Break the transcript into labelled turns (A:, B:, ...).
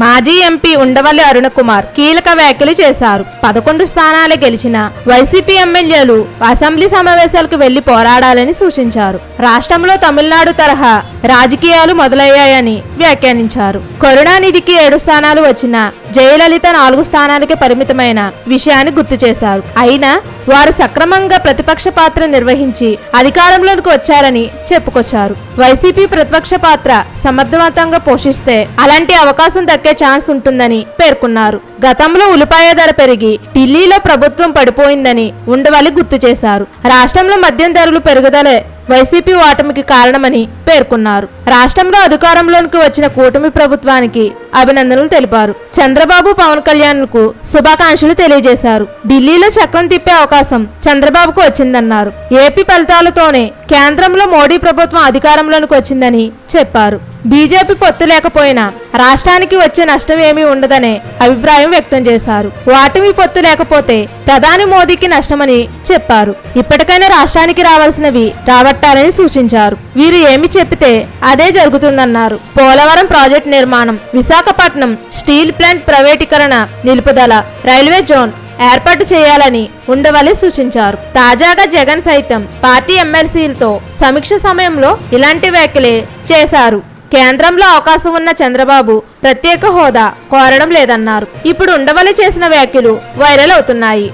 A: మాజీ ఎంపీ ఉండవల్లి అరుణకుమార్ కీలక వ్యాఖ్యలు చేశారు. పదకొండు స్థానాలు గెలిచిన వైసీపీ ఎమ్మెల్యేలు అసెంబ్లీ సమావేశాలకు వెళ్ళి పోరాడాలని సూచించారు. రాష్ట్రంలో తమిళనాడు తరహా రాజకీయాలు మొదలయ్యాయని వ్యాఖ్యానించారు. కరుణానిధికి ఏడు స్థానాలు వచ్చినా జయలలిత నాలుగు స్థానాలకే పరిమితమైన విషయాన్ని గుర్తు చేశారు. అయినా వారు సక్రమంగా ప్రతిపక్ష పాత్ర నిర్వహించి అధికారంలోకి వచ్చారని చెప్పుకొచ్చారు. వైసీపీ ప్రతిపక్ష పాత్ర సమర్థవంతంగా పోషిస్తే అలాంటి అవకాశం దక్కే ఛాన్స్ ఉంటుందని పేర్కొన్నారు. గతంలో ఉల్లిపాయ ధర పెరిగి ఢిల్లీలో ప్రభుత్వం పడిపోయిందని ఉండవల్లి గుర్తు చేశారు. రాష్ట్రంలో మద్యం ధరలు పెరుగుదలే వైసీపీ ఓటమికి కారణమని పేర్కొన్నారు. రాష్ట్రంలో అధికారంలోనికి వచ్చిన కూటమి ప్రభుత్వానికి అభినందనలు తెలిపారు. చంద్రబాబు పవన్ కళ్యాణ్కు శుభాకాంక్షలు తెలియజేశారు. ఢిల్లీలో చక్రం తిప్పే అవకాశం చంద్రబాబుకు వచ్చిందన్నారు. ఏపీ ఫలితాలతోనే కేంద్రంలో మోడీ ప్రభుత్వం అధికారంలోనికి వచ్చిందని చెప్పారు. బీజేపీ పొత్తు లేకపోయినా రాష్ట్రానికి వచ్చే నష్టం ఏమీ ఉండదనే అభిప్రాయం వ్యక్తం చేశారు. వాటమి పొత్తు లేకపోతే ప్రధాని మోదీకి నష్టమని చెప్పారు. ఇప్పటికైనా రాష్ట్రానికి రావాల్సినవి రాబట్టాలని సూచించారు. వీరు ఏమి చెప్పితే అదే జరుగుతుందన్నారు. పోలవరం ప్రాజెక్టు నిర్మాణం విశాఖ విశాఖపట్నం స్టీల్ ప్లాంట్ ప్రైవేటీకరణ నిలుపుదల రైల్వే జోన్ ఏర్పాటు చేయాలని ఉండవల్లి సూచించారు. తాజాగా జగన్ సైతం పార్టీ ఎమ్మెల్సీలతో సమీక్ష సమయంలో ఇలాంటి వ్యాఖ్యలే చేశారు. కేంద్రంలో అవకాశం ఉన్న చంద్రబాబు ప్రత్యేక హోదా కోరడం లేదన్నారు. ఇప్పుడు ఉండవల్లి చేసిన వ్యాఖ్యలు వైరల్ అవుతున్నాయి.